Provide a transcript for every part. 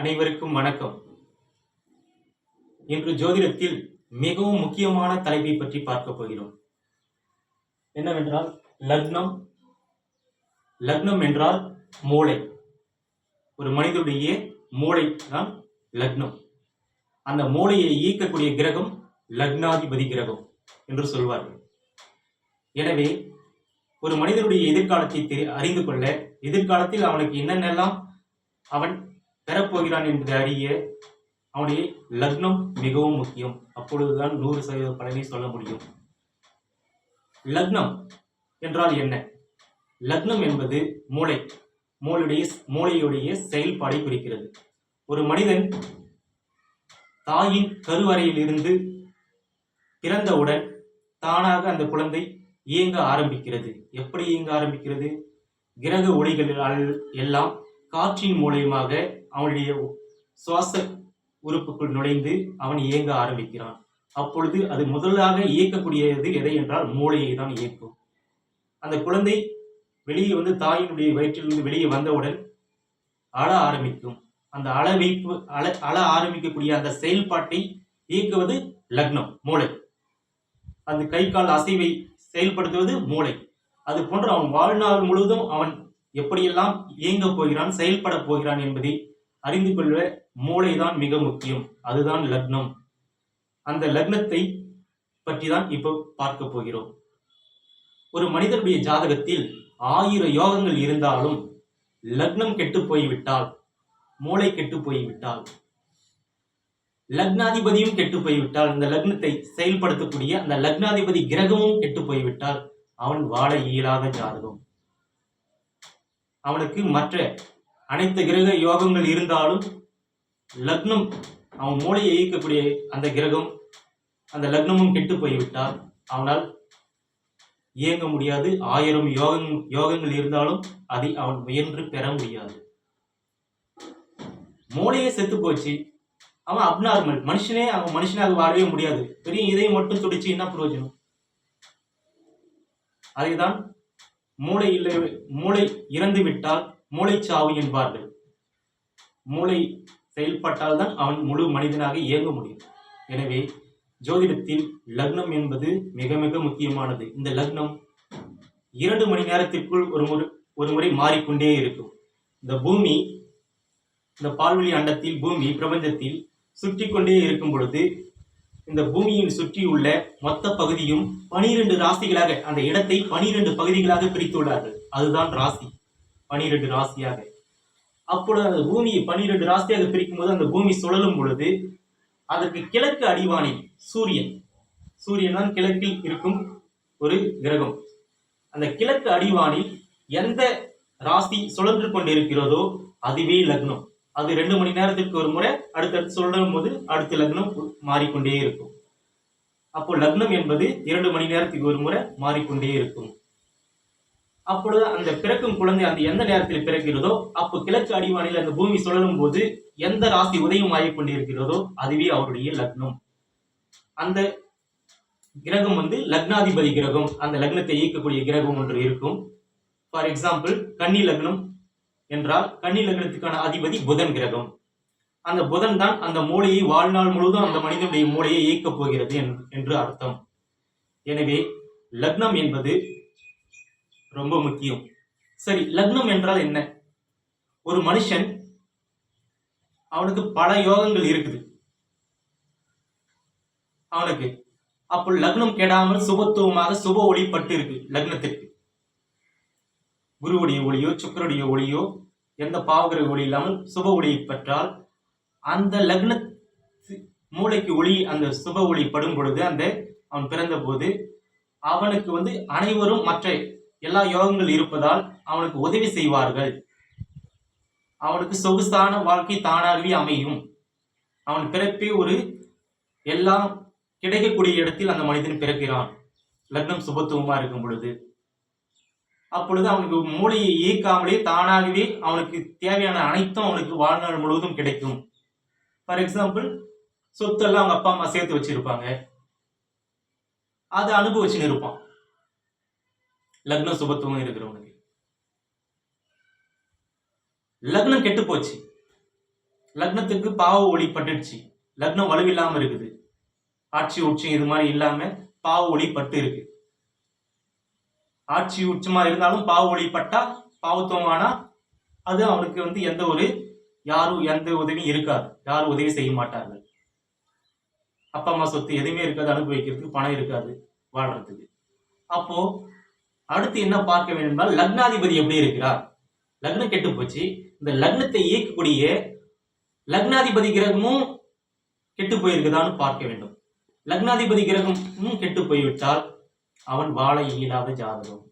அனைவருக்கும் வணக்கம். இன்று ஜோதிடத்தில் மிகவும் முக்கியமான தலைப்பை பற்றி பார்க்க போகிறோம். என்னவென்றால் லக்னம். லக்னம் என்றால் மூளை. ஒரு மனிதனுடைய மூளை தான் லக்னம். அந்த மூளையை இயக்கக்கூடிய கிரகம் லக்னாதிபதி கிரகம் என்று சொல்வார்கள். எனவே ஒரு மனிதனுடைய எதிர்காலத்தை தெரி- அறிந்து கொள்ள எதிர்காலத்தில் அவனுக்கு என்னென்னலாம் அவன் பெறப்போகிறான் என்பதை அறிய அவனுடைய லக்னம் மிகவும் முக்கியம். அப்பொழுதுதான் நூறு சதவீத பலனை சொல்ல முடியும். லக்னம் என்றால் என்ன? லக்னம் என்பது மூளை. மூளையுடைய மூளையுடைய செயல்பாடை குறிக்கிறது. ஒரு மனிதன் தாயின் கருவறையில் இருந்து பிறந்தவுடன் தானாக அந்த குழந்தை இயங்க ஆரம்பிக்கிறது. எப்படி இயங்க ஆரம்பிக்கிறது? கிரக ஒளிகளால் எல்லாம் காற்றின் மூலியமாக அவனுடைய சுவாச உறுப்புக்குள் நுழைந்து அவன் இயங்க ஆரம்பிக்கிறான். அப்பொழுது அது முதலாக இயக்கக்கூடியது எதை என்றால் மூளையை தான் இயக்கும். அந்த குழந்தை வெளியே வந்து தாயினுடைய வயிற்றிலிருந்து வெளியே வந்தவுடன் அழ ஆரம்பிக்கும். அந்த அழ வைப்பு அழ அழ ஆரம்பிக்கக்கூடிய அந்த செயல்பாட்டை இயக்குவது லக்னம் மூளை. அந்த கை கால் அசைவை செயல்படுத்துவது மூளை. அது போன்று அவன் வாழ்நாள் முழுவதும் அவன் எப்படியெல்லாம் இயங்க போகிறான் செயல்பட போகிறான் என்பதை அறிந்து கொள்ள மூளைதான் மிக முக்கியம். அதுதான் லக்னம். அந்த லக்னத்தை பற்றி தான் இப்போ பார்க்க போகிறோம். ஒரு மனிதனுடைய ஜாதகத்தில் ஆயிரம் யோகங்கள் இருந்தாலும் லக்னம் கெட்டு போய்விட்டால் மூளை கெட்டு போய்விட்டால் லக்னாதிபதியும் கெட்டு போய்விட்டால் அந்த லக்னத்தை செயல்படுத்தக்கூடிய அந்த லக்னாதிபதி கிரகமும் கெட்டு போய்விட்டால் அவன் வாழ இயலாத ஜாதகம். அவனுக்கு மற்ற அனைத்து கிரக யோகங்கள் இருந்தாலும் லக்னம் அவன் மூளையை இயக்கக்கூடிய அந்த கிரகம் அந்த லக்னமும் கெட்டு போய்விட்டால் அவனால் இயங்க முடியாது. ஆயிரம் யோகம் யோகங்கள் இருந்தாலும் அதை அவன் முயன்று பெற முடியாது. மூளையே செத்து போச்சு. அவன் அப்நார்மல் மனுஷனே அவன் மனுஷனாக வாழவே முடியாது. பெரிய இதை மட்டும் துடிச்சு என்ன பிரயோஜனம்? அதைதான் மூளை இல்லை மூளை இறந்து விட்டால் மூளைச்சாவு என்பார்கள். மூளை செயல்பட்டால் தான் அவன் முழு மனிதனாக இயங்க முடியும். எனவே ஜோதிடத்தில் லக்னம் என்பது மிக மிக முக்கியமானது. இந்த லக்னம் இரண்டு மணி நேரத்திற்குள் ஒரு முறை ஒரு முறை மாறிக்கொண்டே இருக்கும். இந்த பூமி இந்த பால்வெளி அண்டத்தில் பூமி பிரபஞ்சத்தில் சுற்றி கொண்டே இருக்கும் பொழுது இந்த பூமியின் சுற்றியுள்ள மொத்த பகுதியும் பனிரெண்டு ராசிகளாக அந்த இடத்தை பனிரெண்டு பகுதிகளாக பிரித்துள்ளார்கள். அதுதான் ராசி. பனிரெண்டு ராசியாக. அப்பொழுது அந்த பூமியை பனிரெண்டு ராசியாக பிரிக்கும் போது அந்த பூமி சுழலும் பொழுது அதற்கு கிழக்கு அடிவானை சூரியன். சூரியன் தான் கிழக்கில் இருக்கும் ஒரு கிரகம். அந்த கிழக்கு அடிவானில் எந்த ராசி சுழன்று கொண்டிருக்கிறதோ அதுவே லக்னம். அது ரெண்டு மணி நேரத்திற்கு ஒரு முறை அடுத்தடுத்து சுழலும் போது அடுத்த லக்னம் மாறிக்கொண்டே இருக்கும். அப்போ லக்னம் என்பது இரண்டு மணி நேரத்துக்கு ஒரு முறை மாறிக்கொண்டே இருக்கும். அப்பொழுது அந்த பிறக்கும் குழந்தை அந்த எந்த நேரத்தில் பிறக்கிறதோ அப்போ கிழக்கு அடிவானில் அந்த பூமி சுழலும் போது எந்த ராசி உதயம் ஆகி கொண்டிருக்கிறதோ அதுவே அவருடைய லக்னம். அந்த கிரகம் வந்து லக்னாதிபதி கிரகம். அந்த லக்னத்தை இயக்கக்கூடிய கிரகம் ஒன்று இருக்கும். ஃபார் எக்ஸாம்பிள் கன்னி லக்னம் என்றால் கன்னி லக்னத்துக்கான அதிபதி புதன் கிரகம். அந்த புதன் தான் அந்த மூளையை வாழ்நாள் முழுவதும் அந்த மனிதனுடைய மூளையை இயக்கப் போகிறது என்- என்று அர்த்தம். எனவே லக்னம் என்பது ரொம்ப முக்கியம். சரி லக்னம் என்றால் என்ன? ஒரு மனுஷன் அவனுக்கு பல யோகங்கள் இருக்குது. அவனுக்கு அப்போ லக்னம் கெடாமல் சுபத்துவமாக சுப ஒளி பட்டு இருக்கு லக்னத்திற்கு. குருவுடைய ஒளியோ சுக்கருடைய ஒளியோ எந்த பாவகிரக ஒளி இல்லாமல் சுப ஒளியை பெற்றால் அந்த லக்ன மூளைக்கு ஒளி அந்த சுப ஒளி படும் பொழுது அந்த அவன் பிறந்த போது அவனுக்கு வந்து அனைவரும் மற்ற எல்லா யோகங்கள் இருப்பதால் அவனுக்கு உதவி செய்வார்கள். அவனுக்கு சொகுசான வாழ்க்கை தானாகவே அமையும். அவன் பிறப்பே ஒரு எல்லாம் கிடைக்கக்கூடிய இடத்தில் அந்த மனிதன் பிறக்கிறான். லக்னம் சுபத்துவமா இருக்கும் பொழுது. அப்பொழுது அவனுக்கு மூளையை இயக்காமலே தானாகவே அவனுக்கு தேவையான அனைத்தும் அவனுக்கு வாழ்நாள் முழுவதும் கிடைக்கும். ஃபார் எக்ஸாம்பிள் சொத்தெல்லாம் அவங்க அப்பா அம்மா சேர்த்து வச்சிருப்பாங்க. அதை அனுபவிச்சுன்னு இருப்பான். லக்ன சுபத்துவம் இருக்கிறவனுக்கு. லக்னம் கெட்டு போச்சு. லக்னத்துக்கு பாவ ஒளி பட்டுடுச்சு. லக்னம் வலுவில்லாம இருக்குது. ஆட்சி உச்சம் இது மாதிரி இல்லாம பாவ ஒளி பட்டு இருக்கு. ஆட்சி உச்சமா இருந்தாலும் பாவ ஒளி பட்டா பாவத்துவமானா அது அவனுக்கு வந்து எந்த ஒரு யாரும் எந்த உதவியும் இருக்காது. யாரும் உதவி செய்ய மாட்டார்கள். அப்பா அம்மா சொத்து எதுவுமே இருக்காது. அனுபவிக்கிறதுக்கு பணம் இருக்காது. வாழ்றதுக்கு. அப்போ அடுத்து என்ன பார்க்க வேண்டும் என்றால் லக்னாதிபதி எப்படி இருக்கிறார்? லக்னம் கெட்டு போச்சு. இந்த லக்னத்தை இயக்கக்கூடிய லக்னாதிபதி கிரகமும் கெட்டு போயிருக்குதான்னு பார்க்க வேண்டும். லக்னாதிபதி கிரகமும் கெட்டு போய்விட்டால் அவன் வாழ இயலாத ஜாதகம்.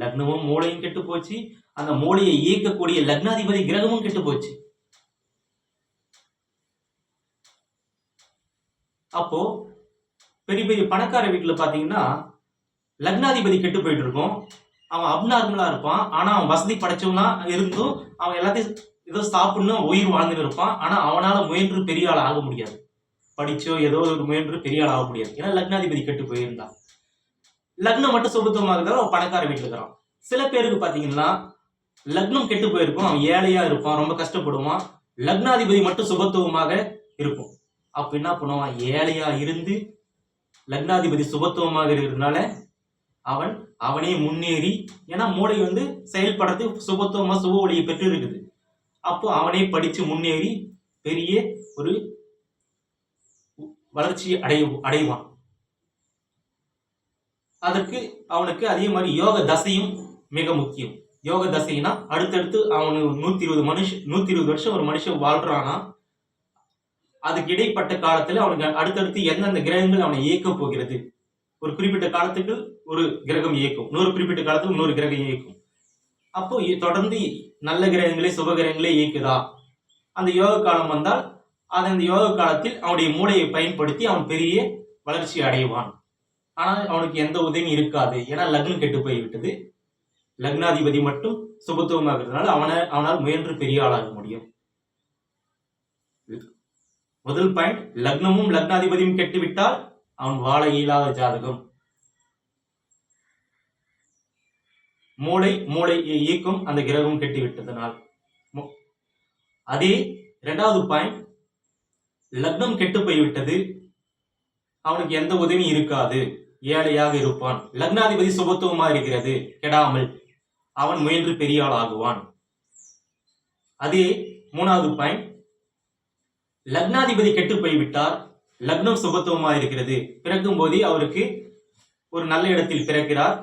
லக்னமும் மூளையும் கெட்டு போச்சு. அந்த மூளையை இயக்கக்கூடிய லக்னாதிபதி கிரகமும் கெட்டு போச்சு. அப்போ பெரிய பெரிய பணக்கார வீட்டுல பாத்தீங்கன்னா லக்னாதிபதி கெட்டு போயிட்டு இருக்கும் அவன் அப்நார்மலா இருப்பான். ஆனா அவன் வசதி படைச்சவனா இருந்தும் அவன் எல்லாத்தையும் ஏதோ சாப்பிடணும் உயிர் வாழ்ந்துட்டு இருப்பான். ஆனா அவனால முயன்று பெரிய ஆள் ஆக முடியாது. படிச்சோ ஏதோ ஒரு முயன்று பெரிய ஆள் ஆக முடியாது. ஏன்னா லக்னாதிபதி கெட்டு போயிருந்தான். லக்னம் மட்டும் சுபத்துவமாக அவன் பணக்கார வீட்டுல இருக்கிறான். சில பேருக்கு பாத்தீங்கன்னா லக்னம் கெட்டு போயிருக்கும். அவன் ஏழையா இருப்பான். ரொம்ப கஷ்டப்படுவான். லக்னாதிபதி மட்டும் சுபத்துவமாக இருக்கும். அப்ப என்ன பண்ணுவான்? ஏழையா இருந்து லக்னாதிபதி சுபத்துவமாக இருக்கிறதுனால அவன் அவனே முன்னேறி ஏன்னா மூளை வந்து செயல்படுறது சுபத்துவமா சுப ஒளியை பெற்று இருக்குது அப்போ அவனே படிச்சு முன்னேறி பெரிய ஒரு வளர்ச்சி அடைய அடைவான். அதற்கு அவனுக்கு அதே மாதிரி யோக தசையும் மிக முக்கியம். யோக தசைனா அடுத்தடுத்து அவனு நூத்தி இருபது மனுஷ நூத்தி இருபது வருஷம் ஒரு மனுஷன் வாழ்றானா அதுக்கு இடைப்பட்ட காலத்துல அவனுக்கு அடுத்தடுத்து எந்தெந்த கிரகங்கள் அவனை இயக்க போகிறது. ஒரு குறிப்பிட்ட காலத்துக்கு ஒரு கிரகம் இயக்கும். இன்னொரு குறிப்பிட்ட காலத்துக்கு இன்னொரு கிரகம் இயக்கும். அப்போ தொடர்ந்து நல்ல கிரகங்களே சுப கிரகங்களே இயக்குதா? அந்த யோக காலம் வந்தால் அது அந்த யோக காலத்தில் அவனுடைய மூளையை பயன்படுத்தி அவன் பெரிய வளர்ச்சி அடைவான். ஆனால் அவனுக்கு எந்த உதவியும் இருக்காது. ஏன்னா லக்னம் கெட்டு போய்விட்டது. லக்னாதிபதி மட்டும் சுபத்துவமாகிறதுனால அவனை அவனால் முயன்று பெரிய ஆளாக முடியும். முதல் பாயிண்ட் லக்னமும் லக்னாதிபதியும் கெட்டுவிட்டால் அவன் வாழ இயலாத ஜாதகம். மூளை மூளை ஈக்கும் அந்த கிரகம் கெட்டுவிட்டதனால். மு- அதே இரண்டாவது பாயிண்ட் லக்னம் கெட்டு போய்விட்டது. அவனுக்கு எந்த உதவியும் இருக்காது. ஏழையாக இருப்பான். லக்னாதிபதி சுபத்துவமாக இருக்கிறது. கெடாமல் அவன் முயன்று பெரிய ஆகுவான். அதே மூணாவது பாயிண்ட் லக்னாதிபதி கெட்டு போய்விட்டார். லக்னம் சுபத்துவமா இருக்கிறது பிறக்கும் போதே அவருக்கு ஒரு நல்ல இடத்தில் பிறக்கிறார்.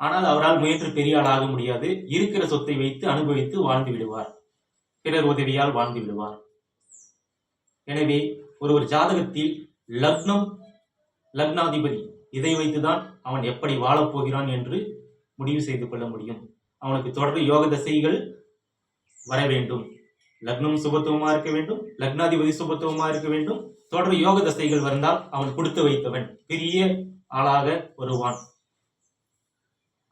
ஆனால் அவரால் முயன்று பெரிய ஆளாக முடியாது. இருக்கிற சொத்தை வைத்து அனுபவித்து வாழ்ந்து விடுவார். பிறர் உதவியால் வாழ்ந்து விடுவார். எனவே ஒரு ஒரு ஜாதகத்தில் லக்னம் லக்னாதிபதி இதை வைத்துதான் அவன் எப்படி வாழப் போகிறான் என்று முடிவு செய்து கொள்ள முடியும். அவனுக்கு தொடர்ந்து யோக தசைகள் வர வேண்டும். லக்னம் சுபத்துவமா இருக்க வேண்டும் லக்னாதிபதி சுபத்துவமா இருக்க வேண்டும். தொடர் யோக தசைகள் வந்தால் அவன் கொடுத்து வைத்தவன் பெரிய ஆளாக வருவான்.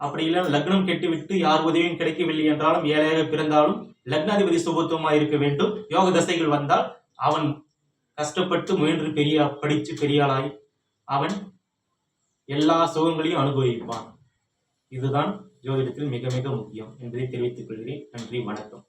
அப்படி இல்லை லக்னம் கெட்டுவிட்டு யார் உதவியும் கிடைக்கவில்லை என்றாலும் ஏழையாக பிறந்தாலும் லக்னாதிபதி சுபத்துவமா இருக்க வேண்டும். யோக தசைகள் வந்தால் அவன் கஷ்டப்பட்டு முயன்று பெரிய படிச்சு பெரிய ஆளாய் அவன் எல்லா சுகங்களையும் அனுபவிப்பான். இதுதான் ஜோதிடத்தில் மிக மிக முக்கியம் என்பதை தெரிவித்துக் கொள்கிறேன். நன்றி வணக்கம்.